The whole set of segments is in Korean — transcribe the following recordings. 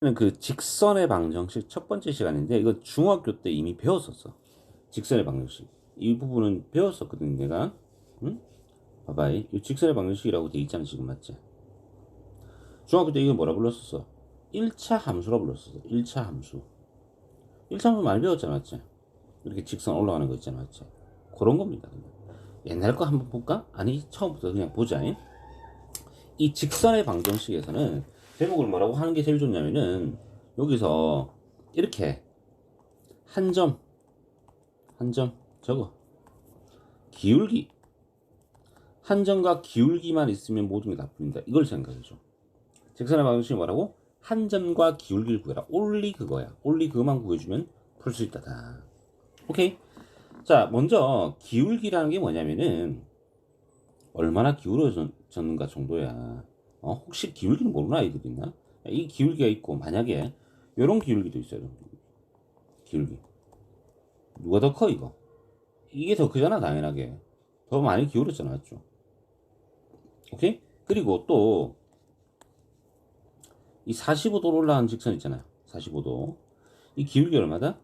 그 직선의 방정식 첫 번째 시간인데 이거 중학교 때 이미 배웠었어. 직선의 방정식. 이 부분은 배웠었거든 내가. 응? 봐봐. 이 직선의 방정식이라고 돼 있잖아 지금 맞지? 중학교 때 이거 뭐라 불렀었어? 1차 함수라 불렀었어. 1차 함수. 1차 함수 많이 배웠잖아 맞지? 이렇게 직선 올라가는 거 있잖아 맞지? 그런 겁니다. 옛날 거 한번 볼까? 아니 처음부터 그냥 보자. 이 직선의 방정식에서는 제목을 뭐라고 하는 게 제일 좋냐면은 여기서 이렇게 한 점, 한 점, 저거 기울기 한 점과 기울기만 있으면 모든 게 다 풀린다. 이걸 생각해줘. 직선의 방정식이 뭐라고? 한 점과 기울기를 구해라. 올리 그거야. 올리 그것만 구해주면 풀 수 있다 다. 오케이. 자, 먼저 기울기라는 게 뭐냐면은 얼마나 기울어졌는가 정도야. 어, 혹시 기울기는 모르는 아이들 있나? 이 기울기가 있고 만약에 이런 기울기도 있어요. 기울기. 누가 더 커 이거? 이게 더 크잖아 당연하게. 더 많이 기울었잖아 맞죠? 오케이? 그리고 또 이 45도로 올라가는 직선 있잖아요. 45도. 이 기울기 얼마다?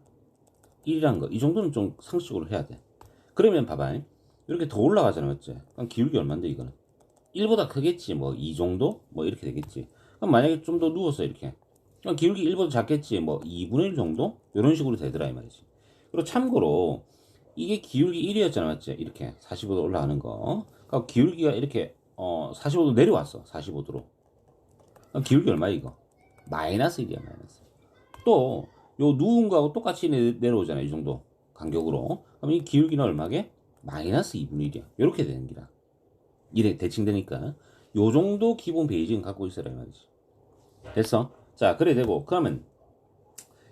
1이란 거. 이 정도는 좀 상식으로 해야 돼. 그러면 봐봐. 이렇게 더 올라가잖아, 맞지? 그럼 기울기 얼마인데, 이거는? 1보다 크겠지, 뭐, 2 정도? 뭐, 이렇게 되겠지. 그럼 만약에 좀 더 누웠어, 이렇게. 그럼 기울기 1보다 작겠지, 뭐, 2분의 1 정도? 이런 식으로 되더라, 이 말이지. 그리고 참고로, 이게 기울기 1이었잖아, 맞지? 이렇게. 45도 올라가는 거. 그러니까 기울기가 이렇게, 어, 45도 내려왔어, 45도로. 그럼 기울기 얼마야, 이거? 마이너스 1이야, 마이너스. 또, 요 누운 거하고 똑같이 내, 내려오잖아, 이 정도. 간격으로. 그럼 이 기울기는 얼마게? 마이너스 2분의 1이야. 이렇게 되는 기라. 이래 대칭되니까 요 정도 기본 베이징 갖고 있어라 이 말이지. 됐어? 자, 그래 되고 그러면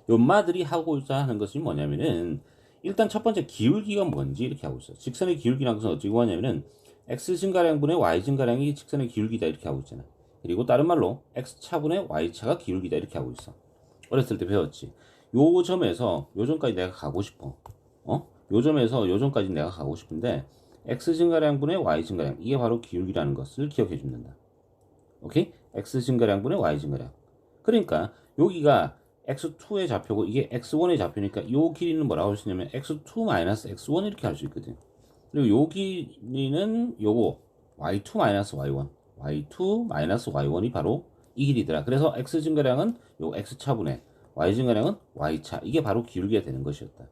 연마들이 하고자 하는 것이 뭐냐면은 일단 첫 번째 기울기가 뭔지 이렇게 하고 있어. 직선의 기울기라는 것은 어떻게 구하냐면은 x 증가량분의 y 증가량이 직선의 기울기다 이렇게 하고 있잖아. 그리고 다른 말로 x 차분의 y 차가 기울기다 이렇게 하고 있어. 어렸을 때 배웠지. 요 점에서 요 점까지 내가 가고 싶어. 어? 요 점에서 요 점까지 내가 가고 싶은데 x 증가량분의 y 증가량 이게 바로 기울기라는 것을 기억해 준다. 오케이? x 증가량분의 y 증가량. 그러니까 여기가 x2의 좌표고 이게 x1의 좌표니까 요 길이는 뭐라고 할 수 있냐면 x2 마이너스 x1 이렇게 할 수 있거든. 그리고 요 길이는 요거 y2 마이너스 y1, y2 마이너스 y1이 바로 이 길이더라. 그래서 x 증가량은 요 x 차분의 y 증가량은 y 차 이게 바로 기울기가 되는 것이었다.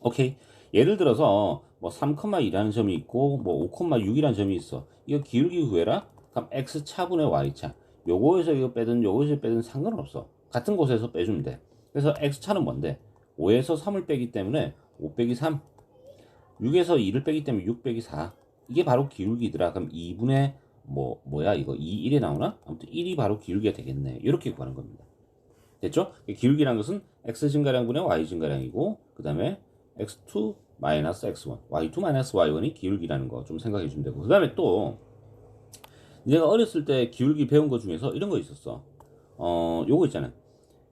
오케이. 예를 들어서 뭐 3,2라는 점이 있고 뭐 5,6이라는 점이 있어. 이거 기울기 구해라. 그럼 x 차분의 y 차. 요거에서 이거 빼든 요거에서 빼든 상관없어. 같은 곳에서 빼주면 돼. 그래서 x 차는 뭔데? 5에서 3을 빼기 때문에 5 빼기 3. 6에서 2를 빼기 때문에 6 빼기 4. 이게 바로 기울기더라. 그럼 2분의 뭐 뭐야 이거 2 1에 나오나? 아무튼 1이 바로 기울기가 되겠네. 이렇게 구하는 겁니다. 됐죠? 기울기란 것은 x 증가량분의 y 증가량이고 그 다음에 x2 마이너스 x1, y2 마이너스 y1이 기울기라는 거 좀 생각해 주면 되고. 그 다음에 또 내가 어렸을 때 기울기 배운 것 중에서 이런 거 있었어. 어 요거 있잖아요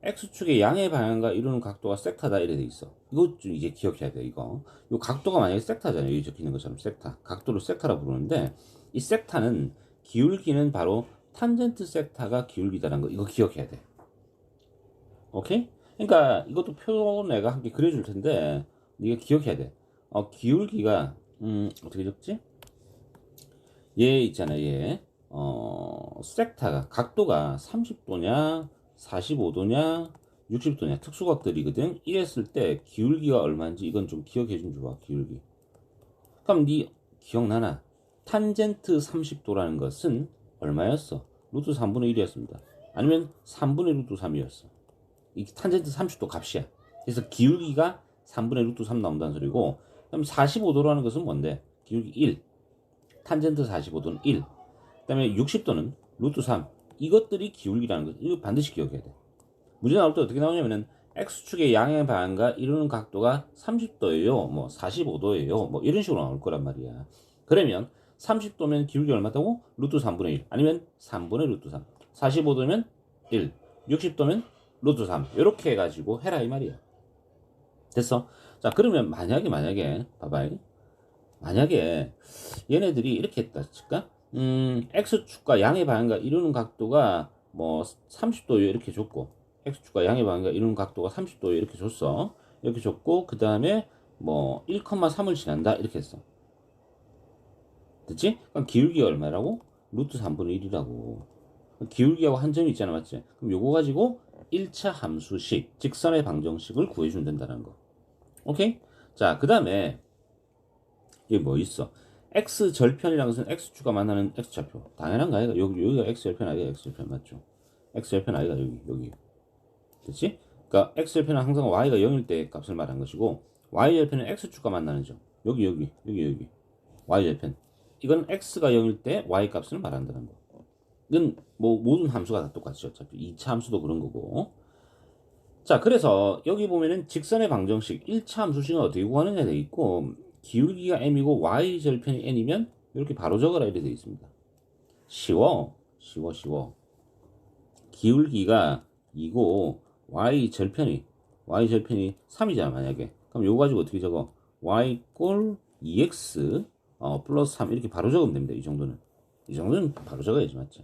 x축의 양의 방향과 이루는 각도가 섹타다. 이래 돼 있어. 이거 좀 이제 기억해야 돼 이거. 요 각도가 만약에 섹타잖아요. 여기 적혀 있는 것처럼 섹타 각도를 섹타라 부르는데 이 섹타는 기울기는 바로 탄젠트 섹타가 기울기다라는 거. 이거 기억해야 돼. 오케이? 그러니까 이것도 표 내가 함께 그려줄 텐데 네가 기억해야 돼. 어, 기울기가 음, 어떻게 적지? 얘 있잖아, 얘. 어, 섹타가 각도가 30도냐, 45도냐, 60도냐 특수각들이거든. 이랬을 때 기울기가 얼마인지 이건 좀 기억해 준 좋아. 기울기. 그럼 네 기억나나? 탄젠트 30도라는 것은 얼마였어? 루트 3분의 1이었습니다. 아니면 3분의 루트 3이었어. 이 탄젠트 30도 값이야. 그래서 기울기가 3분의 루트 3 나온다는 소리고 그럼 45도라는 것은 뭔데? 기울기 1 탄젠트 45도는 1 그 다음에 60도는 루트 3 이것들이 기울기라는 것 이거 반드시 기억해야 돼. 문제 나올 때 어떻게 나오냐면은 X축의 양의 방향과 이루는 각도가 30도예요. 뭐 45도예요. 뭐 이런 식으로 나올 거란 말이야. 그러면 30도면 기울기 얼마다고? 루트 3분의 1 아니면 3분의 루트 3 45도면 1 60도면 루트 3 이렇게 해가지고 해라 이 말이야 됐어? 자, 그러면 만약에, 만약에, 봐봐. 만약에 얘네들이 이렇게 했다 칠까? 음, X축과 양의 방향과 이루는 각도가 뭐 30도요 이렇게 줬고 x축과 양의 방향과 이런 각도가 30도요 이렇게 줬어. 이렇게 줬고 그 다음에 뭐 1,3을 지난다 이렇게 했어. 됐지? 그럼 기울기가 얼마라고? 루트 3분의 1이라고. 기울기하고 한 점이 있잖아, 맞지? 그럼 요거 가지고 1차 함수식, 직선의 방정식을 구해주면 된다는 거. 오케이? 자, 그 다음에, 여기 뭐 있어? x 절편이라는 것은 x축과 만나는 x좌표. 당연한 거 아이가? 여기, 여기가 x절편 아이가 x절편 맞죠? x절편 아이가 여기, 여기. 됐지? 그러니까 x절편은 항상 y가 0일 때 값을 말한 것이고, y절편은 x축과 만나는 점. 여기, 여기, 여기, 여기. y절편. 이건 x가 0일 때 y 값을 말한다는 거. 이건 뭐 모든 함수가 다 똑같죠. 어차피 2차 함수도 그런 거고. 자, 그래서 여기 보면은 직선의 방정식 1차 함수식은 어떻게 구하느냐 돼 있고 기울기가 m이고 y 절편이 n이면 이렇게 바로 적어라 이렇게 돼 있습니다. 쉬워. 쉬워 쉬워. 기울기가 2고 y 절편이 y 절편이 3이잖아 만약에. 그럼 요거 가지고 어떻게 적어? y 꼴 2x 어, 플러스 3 이렇게 바로 적으면 됩니다. 이 정도는. 이 정도는 바로 적어야지 맞죠?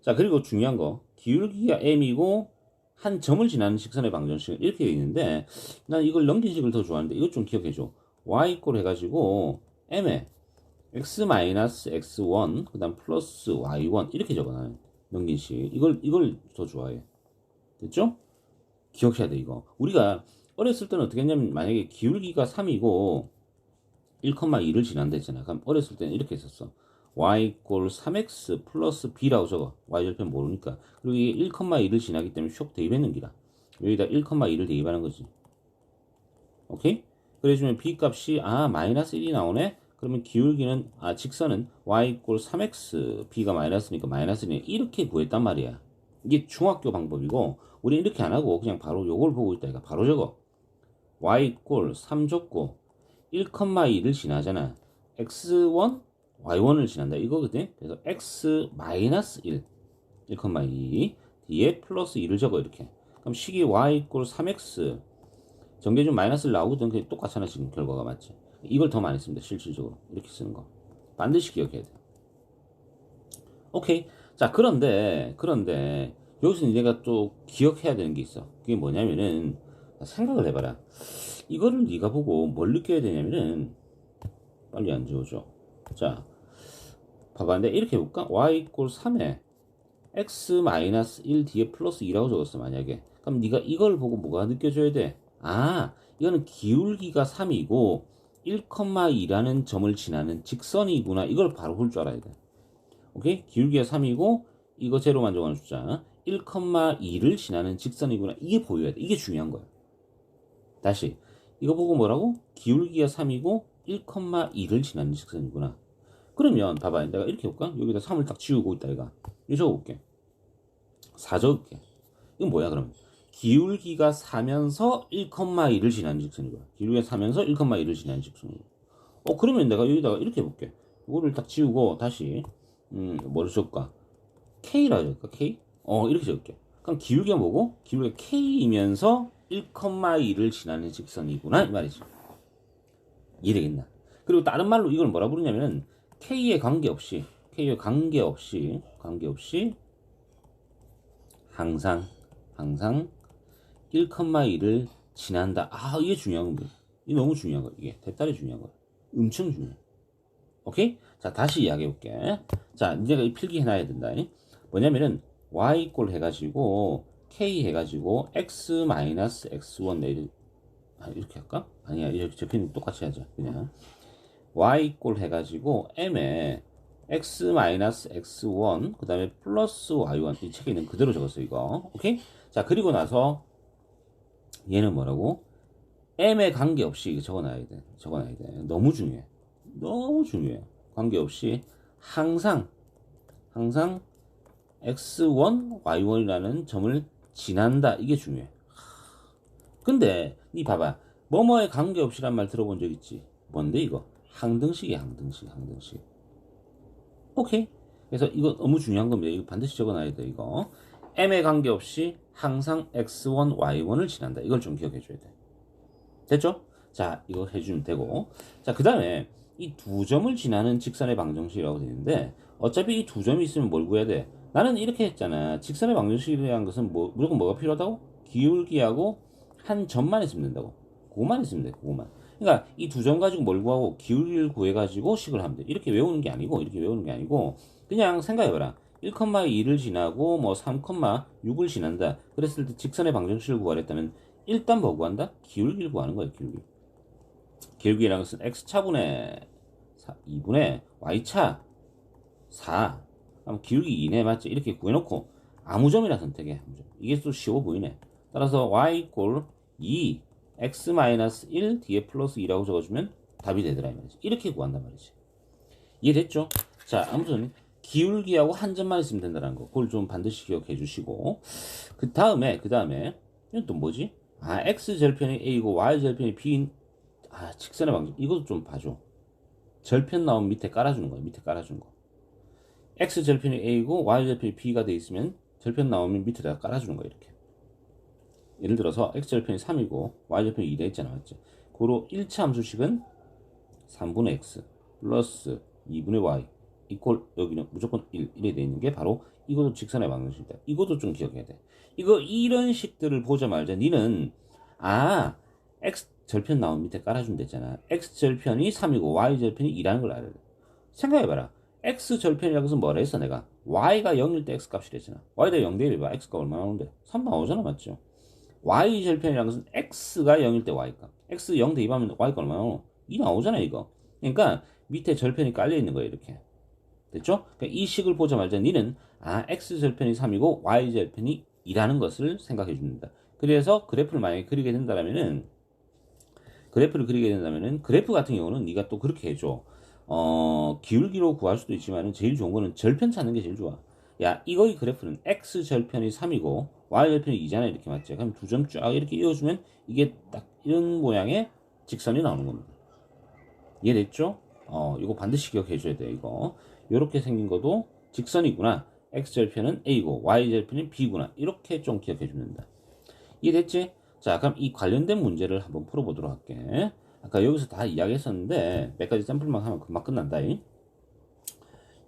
자 그리고 중요한 거 기울기가 m이고 한 점을 지나는 직선의 방정식은 이렇게 되어 있는데 난 이걸 넘긴 식을 더 좋아하는데 이것 좀 기억해 줘. y 꼴 해가지고 m에 x 마이너스 x1 그다음 플러스 y1 이렇게 적어 나는 넘긴 식. 이걸 이걸 더 좋아해. 됐죠? 기억해야 돼 이거. 우리가 어렸을 때는 어떻게 했냐면 만약에 기울기가 3이고 1,2를 지난다 했잖아. 그럼 어렸을 때는 이렇게 했었어 y 꼴 3x 플러스 b라고 적어. y절편 모르니까. 그리고 이게 1,2를 지나기 때문에 쇽 대입했는 기라. 여기다 1,2를 대입하는 거지. 오케이? 그래주면 b 값이 아 마이너스 1이 나오네. 그러면 기울기는 아 직선은 y 꼴 3x b가 마이너스니까 마이너스 1이 이렇게 구했단 말이야. 이게 중학교 방법이고 우리 이렇게 안 하고 그냥 바로 요걸 보고 있다 니까 바로 적어. y 꼴3 줬고 1,2를 지나잖아. x1 y1을 지난다. 이거거든. 그래서 x 마이너스 1 1,2 뒤에 플러스 2를 적어 이렇게. 그럼 식이 y 꼴 3x 전개준 마이너스를 나오거든. 그게 똑같잖아 지금 결과가 맞지? 이걸 더 많이 씁니다 실질적으로. 이렇게 쓰는 거. 반드시 기억해야 돼. 오케이. 자 그런데 그런데 여기서 내가 또 기억해야 되는 게 있어. 그게 뭐냐면은 생각을 해봐라. 이거를 네가 보고 뭘 느껴야 되냐면은 빨리 안 지워줘 자 봐봐. 근데 이렇게 해볼까? y 이꼴 3에 x 마이너스 1 뒤에 플러스 2라고 적었어, 만약에. 그럼 네가 이걸 보고 뭐가 느껴져야 돼? 아, 이거는 기울기가 3이고 1,2라는 점을 지나는 직선이구나. 이걸 바로 볼 줄 알아야 돼. 오케이? 기울기가 3이고 이거 제로만 정하는 숫자 1,2를 지나는 직선이구나. 이게 보여야 돼. 이게 중요한 거야. 다시 이거 보고 뭐라고? 기울기가 3이고 1,2를 지나는 직선이구나. 그러면 봐봐 내가 이렇게 볼까? 여기다 3을 딱 지우고 있다 얘가. 이거 적어볼게. 4 적을게. 이건 뭐야 그러면 기울기가 4면서 1,2를 지나는 직선이고요 기울기가 4면서 1,2를 지나는 직선이고 어 그러면 내가 여기다가 이렇게 해볼게. 이거를 딱 지우고 다시 음 뭐를 적을까? K라 적을까? K? 어 이렇게 적을게. 그럼 기울기가 뭐고? 기울기가 K이면서 1,2를 지나는 직선이구나 이 말이지 이해되겠나? 그리고 다른 말로 이걸 뭐라 부르냐면은 K에 관계없이 K에 관계없이 관계없이 항상 항상 1,2를 지난다. 아 이게 중요한 거예요. 이게 너무 중요한 거 이게 대단히 중요한 거야. 엄청 중요해. 오케이? 자 다시 이야기해 볼게. 자 이제가 이 필기 해놔야 된다. 뭐냐면은 y 꼴 해가지고 k 해가지고 x 마이너스 x1 내리 아 이렇게 할까? 아니야 이렇게 적힌 똑같이 하자 그냥. y 꼴 해가지고 m에 x 마이너스 x1 그 다음에 플러스 y1 이 책에 있는 그대로 적었어요 이거. 오케이? 자 그리고 나서 얘는 뭐라고? m에 관계없이 적어놔야 돼 적어놔야 돼. 너무 중요해. 너무 중요해. 관계없이 항상 항상 x1 y1이라는 점을 지난다. 이게 중요해. 근데 니 봐봐. 뭐뭐에 관계없이란 말 들어본 적 있지? 뭔데 이거? 항등식이야 항등식 항등식. 오케이. 그래서 이거 너무 중요한 겁니다. 이거 반드시 적어놔야 돼 이거. M에 관계없이 항상 x1 y1을 지난다. 이걸 좀 기억해 줘야 돼. 됐죠? 자 이거 해주면 되고. 자 그 다음에 이 두 점을 지나는 직선의 방정식이라고 되어 있는데 어차피 이 두 점이 있으면 뭘 구해야 돼? 나는 이렇게 했잖아. 직선의 방정식이라는 것은 뭐, 무조건 뭐가 필요하다고? 기울기하고 한 점만 있으면 된다고. 그거만 있으면 돼, 그거만. 그러니까 이 두 점 가지고 뭘 구하고 기울기를 구해가지고 식을 하면 돼. 이렇게 외우는 게 아니고, 이렇게 외우는 게 아니고, 그냥 생각해봐라. 1,2를 지나고 뭐 3,6을 지난다. 그랬을 때 직선의 방정식을 구하랬다면 일단 뭐 구한다? 기울기를 구하는 거야, 기울기. 기울기라는 것은 x차분의 2분의 y차 4. 그럼 기울기 2네, 맞지? 이렇게 구해놓고 아무 점이나 선택해. 이게 또 쉬워 보이네. 따라서 y 꼴 2, x 마이너스 1, 뒤에 플러스 2라고 적어주면 답이 되더라 이 말이지. 이렇게 구한단 말이지. 이해됐죠? 자, 아무튼 기울기하고 한 점만 있으면 된다는 거. 그걸 좀 반드시 기억해 주시고 그 다음에 그 다음에 이건 또 뭐지? 아, x 절편이 a고 y 절편이 b인 아, 직선의 방정. 이것도 좀 봐줘. 절편 나오면 밑에 깔아주는 거야. 밑에 깔아주는 거. x 절편이 a고 y 절편이 b가 돼 있으면 절편 나오면 밑에다가 깔아주는 거야. 이렇게. 예를 들어서 x 절편이 3이고 y 절편이 2돼 있잖아. 맞지? 고로 1차 함수식은 3분의 x 플러스 2분의 y 이꼴 여기는 무조건 1 이래 돼 있는 게 바로 이것도 직선의 방정식이다. 이것도 좀 기억해야 돼. 이거 이런 식들을 보자마자 니는 아 x 절편 나온 밑에 깔아주면 되잖아. x 절편이 3이고 y 절편이 2라는 걸 알아야 돼. 생각해봐라. x 절편이라고 해서 뭐라 했어 내가? y가 0일 때 x 값이 됐잖아. y가 0 대입해봐. x가 얼마 나 오는데? 3 나오잖아 맞죠? Y 절편이라는 것은 x가 0일 때 y값. x 0 대입하면 y가 얼마 나오노? 2 나오잖아 이거. 그러니까 밑에 절편이 깔려 있는 거야 이렇게. 됐죠? 그러니까 이 식을 보자마자 니는 아 x 절편이 3이고 y 절편이 2라는 것을 생각해 줍니다. 그래서 그래프를 만약에 그리게 된다면은 그래프를 그리게 된다면은 그래프 같은 경우는 네가 또 그렇게 해줘. 어 기울기로 구할 수도 있지만은 제일 좋은 거는 절편 찾는 게 제일 좋아. 야 이거의 그래프는 x 절편이 3이고 y 절편이 2잖아 이렇게 맞지? 그럼 두 점 쫙 이렇게 이어주면 이게 딱 이런 모양의 직선이 나오는 겁니다. 이해됐죠? 어 이거 반드시 기억해 줘야 돼 이거. 이렇게 생긴 것도 직선이구나. x절편은 a고 y절편은 b구나. 이렇게 좀 기억해 줍니다. 이해됐지? 자, 그럼 이 관련된 문제를 한번 풀어보도록 할게. 아까 여기서 다 이야기했었는데 몇 가지 샘플만 하면 금방 끝난다. 이.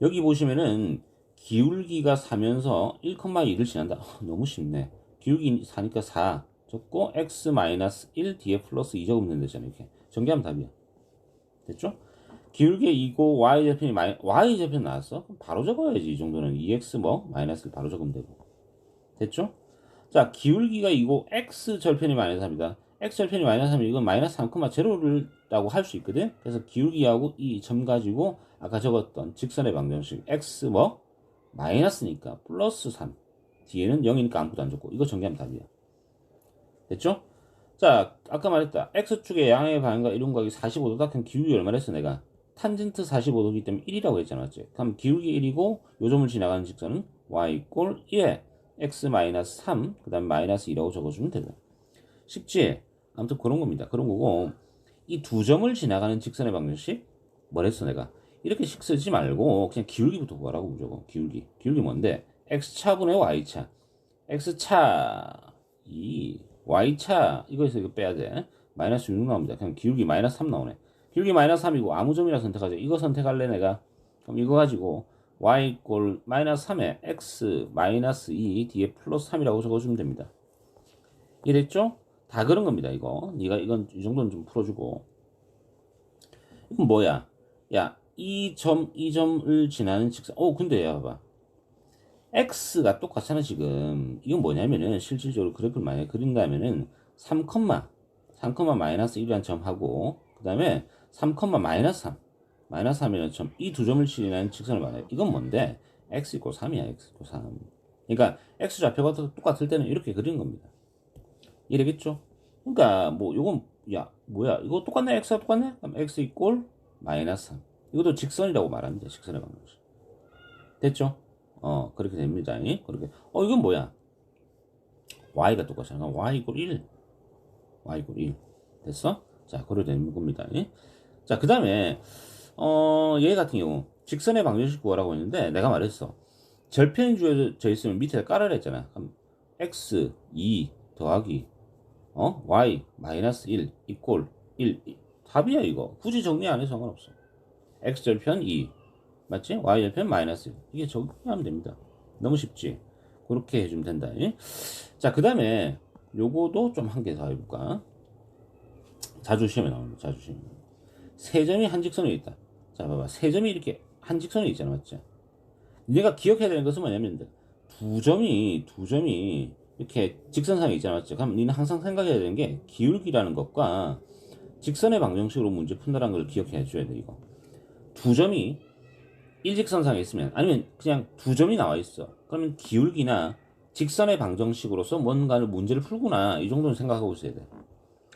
여기 보시면은 기울기가 4면서 1,2를 지난다. 어, 너무 쉽네. 기울기 4니까 4 적고 x 마이너스 1 뒤에 플러스 2 적으면 된다잖아. 이렇게 전개하면 답이야. 됐죠? 기울기 2고 y 절편이 마이, y 절편 나왔어? 그럼 바로 적어야지 이 정도는 2x 뭐 마이너스를 바로 적으면 되고 됐죠? 자 기울기가 2고 x 절편이 마이너스 3이다 x 절편이 마이너스 3이면 이건 마이너스 3,0를 라고 할 수 있거든 그래서 기울기하고 이 점 가지고 아까 적었던 직선의 방정식 x 뭐 마이너스니까 플러스 3 뒤에는 0이니까 아무것도 안 적고 이거 정리하면 답이야 됐죠? 자 아까 말했다 x축의 양의 반응과 이론각이 45도다 그럼 기울기 얼마나 했어 내가 탄젠트 45도기 때문에 1이라고 했잖아. 맞지? 그럼 기울기 1이고 요 점을 지나가는 직선은 y 꼴 1에 x 마이너스 3, 그 다음 마이너스 2라고 적어주면 되고. 쉽지? 아무튼 그런 겁니다. 그런 거고 이 두 점을 지나가는 직선의 방정식 뭐랬어 내가? 이렇게 식 쓰지 말고 그냥 기울기부터 구하라고 무조건 기울기. 기울기 뭔데? x차분의 y차. x차 2, y차 이거에서 이거 빼야 돼. 마이너스 6 나옵니다. 그냥 기울기 마이너스 3 나오네. 기울기 마이너스 3이고 아무 점이라 선택하죠. 이거 선택할래 내가. 그럼 이거 가지고 y 꼴 마이너스 3에 x 마이너스 2 뒤에 플러스 3이라고 적어주면 됩니다. 이해됐죠? 다 그런 겁니다. 이거. 네가 이건 이 정도는 좀 풀어주고. 이건 뭐야? 야, 이 점, 이 점을 지나는 직선. 어, 근데 야, 봐봐. x가 똑같잖아, 지금. 이건 뭐냐면은, 실질적으로 그래프를 만약에 그린다면은, 3, 3, 마이너스 1이라는 점하고, 그 다음에 3, 마이너스 3. 마이너스 3이라는 점. 이 두 점을 지나는 직선을 말해요. 이건 뭔데? x 이고 3이야, x 이고 3. 그러니까, x 좌표가 똑같을 때는 이렇게 그리는 겁니다. 이해되겠죠? 그러니까, 뭐, 요건, 야, 뭐야. 이거 똑같네? x가 똑같네? 그럼 x 이꼴 마이너스 3. 이것도 직선이라고 말합니다. 직선의 방정식. 됐죠? 어, 그렇게 됩니다. 그렇게. 어, 이건 뭐야? y가 똑같잖아. y 이꼴 1. y 이꼴 1. 됐어? 자, 그래 되는 겁니다. 자, 그 다음에, 어, 얘 같은 경우, 직선의 방정식 구하라고 했는데, 내가 말했어. 절편이 주어져 있으면 밑에 깔아라 했잖아. 그럼, x, 2 더하기, 어, y, 마이너스 1, 이꼴 1. 답이야, 이거. 굳이 정리 안 해도 상관없어. X 절편 2. 맞지? y 절편 마이너스 1. 이게 정리하면 됩니다. 너무 쉽지? 그렇게 해주면 된다. 예? 자, 그 다음에 요거도 좀 한 개 더 해볼까? 자주 시험에 거, 자주 시험에. 세 점이 한 직선에 있다. 자, 봐봐. 세 점이 이렇게 한 직선에 있잖아, 맞지? 내가 기억해야 되는 것은 뭐냐면, 두 점이, 두 점이 이렇게 직선상에 있잖아, 맞지? 그럼 니는 항상 생각해야 되는 게 기울기라는 것과 직선의 방정식으로 문제 푼다는 걸 기억해 줘야 돼, 이거. 두 점이 일직선상에 있으면, 아니면 그냥 두 점이 나와 있어. 그러면 기울기나 직선의 방정식으로서 뭔가를 문제를 풀구나. 이 정도는 생각하고 있어야 돼.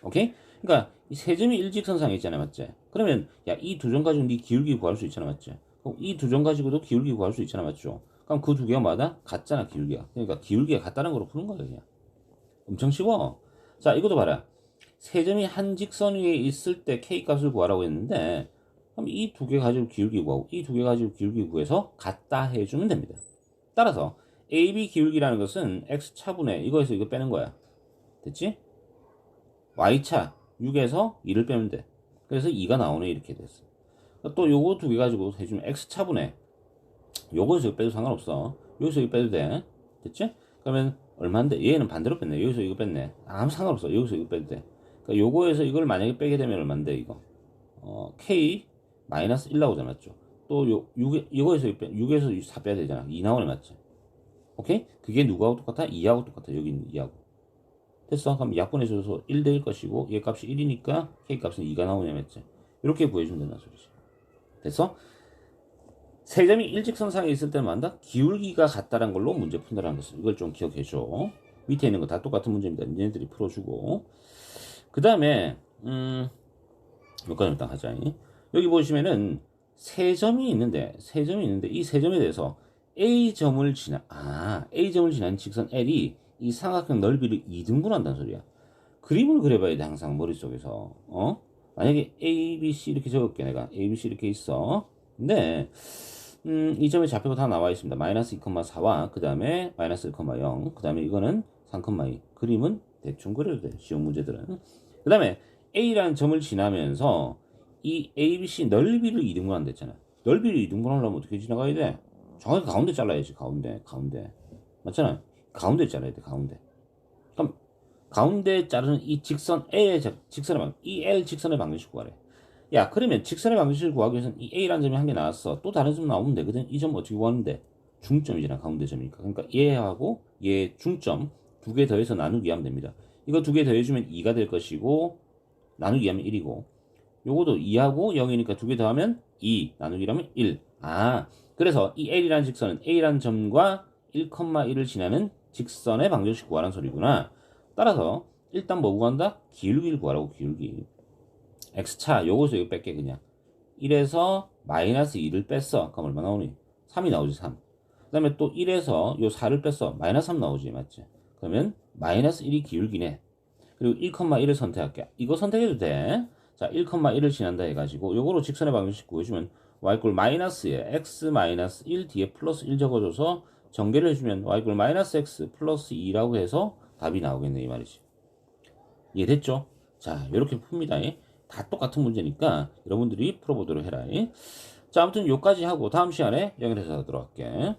오케이? 그러니까 이 세 점이 일직선상에 있잖아, 맞지? 그러면 야, 이 두 점 가지고 네 기울기 구할 수 있잖아, 맞지? 이 두 점 가지고도 기울기 구할 수 있잖아, 맞죠? 그럼 그 두 개가 뭐다? 같잖아, 기울기가. 그러니까 기울기가 같다는 거로 푸는 거야, 그냥. 엄청 쉬워. 자, 이것도 봐라. 세 점이 한 직선 위에 있을 때 k 값을 구하라고 했는데 그럼 이 두 개 가지고 기울기 구하고 이 두 개 가지고 기울기 구해서 같다 해주면 됩니다. 따라서 AB 기울기라는 것은 x 차분의 이거에서 이거 빼는 거야. 됐지? y차 6에서 2를 빼면 돼. 그래서 2가 나오네 이렇게 됐어. 또 요거 두 개 가지고 해주면 x 차분의 요거에서 이거 빼도 상관없어. 여기서 이거 빼도 돼. 됐지? 그러면 얼마인데? 얘는 반대로 뺐네. 여기서 이거 뺐네. 아무 상관없어. 여기서 이거 빼도 돼. 그러니까 요거에서 이걸 만약에 빼게 되면 얼마인데 이거? 어, k 마이너스 1 나오잖아, 맞죠? 또 요, 6, 이거에서 6 빼, 6에서 4 빼야 되잖아. 2 나오네, 맞지? 오케이? 그게 누구하고 똑같아? 2하고 똑같아. 여기 있는 2하고. 됐어? 그럼 약분해 줘서 1될 것이고, 얘 값이 1이니까 k 값은 2가 나오냐, 맞지? 이렇게 구해주면 된다는 소리지. 됐어? 세 점이 일직선상에 있을 때는 뭐한다? 기울기가 같다는 걸로 문제 푼다는 것을 이걸 좀 기억해 줘. 밑에 있는 거 다 똑같은 문제입니다. 니네들이 풀어주고. 그 다음에 음, 여기까지 일단 하자. 여기 보시면은 세 점이 있는데 세 점이 있는데 이 세 점에 대해서 A 점을 지나 아 A 점을 지난 직선 L이 이 삼각형 넓이를 2등분한다는 소리야. 그림을 그려봐야 돼 항상 머릿속에서 어 만약에 A, B, C 이렇게 적을게 내가 A, B, C 이렇게 있어. 근데 음, 이 점의 좌표가 다 나와 있습니다. 마이너스 2,4와 그 다음에 마이너스 1,0. 그 다음에 이거는 3,2. 그림은 대충 그려도 돼. 쉬운 문제들은. 그 다음에 A라는 점을 지나면서 이 ABC 넓이를 이등분 한다 했잖아. 넓이를 이등분 하려면 어떻게 지나가야 돼? 정확히 가운데 잘라야지. 가운데, 가운데. 맞잖아. 가운데 잘라야 돼. 가운데. 그럼 가운데 자르는 이 직선 A의 적- 직선의 방, 이 L 직선의 방정식 구하래. 야, 그러면 직선의 방정식을 구하기 위해서는 이 A라는 점이 한 개 나왔어. 또 다른 점 나오면 되거든. 이 점 어떻게 구하는데? 중점이잖아. 가운데 점이니까. 그러니까 얘하고 얘 중점 두 개 더해서 나누기 하면 됩니다. 이거 두 개 더해주면 2가 될 것이고 나누기 하면 1이고 요거도 2하고 0이니까 두 개 더하면 2 나누기라면 1. 아, 그래서 이 L이라는 직선은 A라는 점과 1,1을 지나는 직선의 방정식 구하라는 소리구나. 따라서 일단 뭐 구한다? 기울기를 구하라고 기울기. x차 요거서 이거 뺄게 그냥 1에서 마이너스 2를 뺐어 그럼 얼마 나오니? 3이 나오지 3. 그 다음에 또 1에서 요 4를 뺐어 마이너스 3 나오지 맞지? 그러면 마이너스 1이 기울기네 그리고 1,1을 선택할게 이거 선택해도 돼. 자 1,1을 지난다 해가지고 요거로 직선의 방정식 구해주면 y꼴 마이너스에 x 마이너스 1 뒤에 플러스 1 적어줘서 전개를 해주면 y꼴 마이너스 x 플러스 2라고 해서 답이 나오겠네 이 말이지. 이해됐죠? 자, 이렇게 풉니다. 예? 다 똑같은 문제니까 여러분들이 풀어보도록 해라. 예? 자, 아무튼 요까지 하고 다음 시간에 연결해서 하도록 할게.